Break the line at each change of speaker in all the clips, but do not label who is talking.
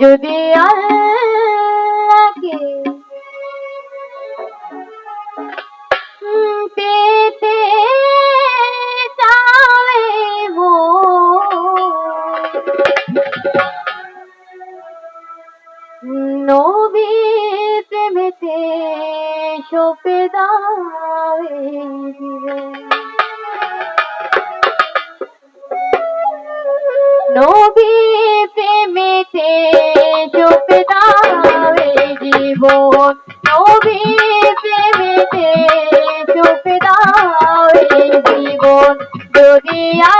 যদি আল্লাহকে পেতে চাবে নবী মেতে সপে দাবে No দুনিয়া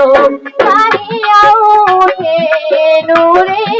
আলো বাড়িয়া ওঠে নূরে।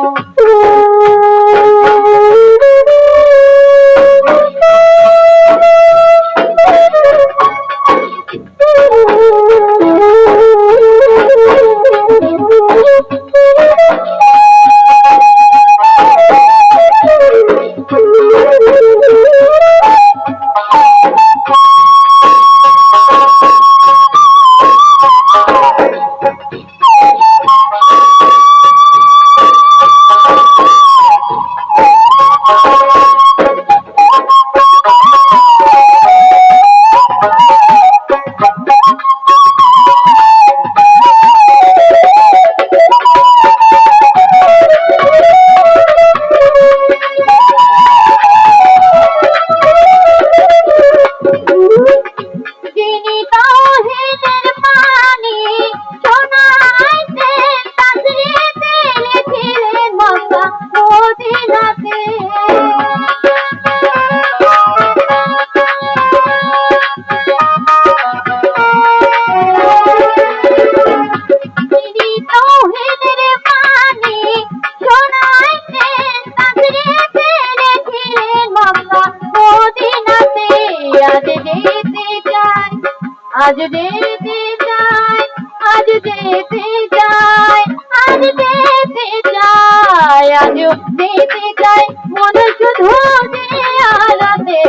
আজ যেতে চাই, আজ যেতে চাই, আজ যেতে চাই, আজ যেতে চাই, মনে শুধু যে আরাতে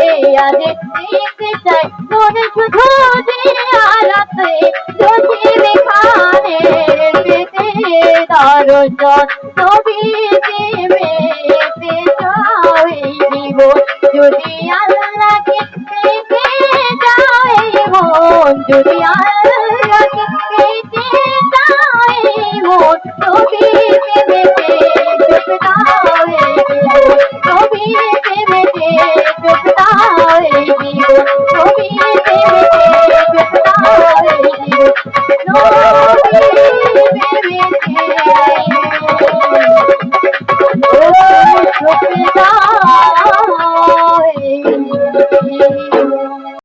আজ যেতে চাই, মনে শুধু যে আরাতে যদি দেখানে পেতে দর্শন তবে মন যদি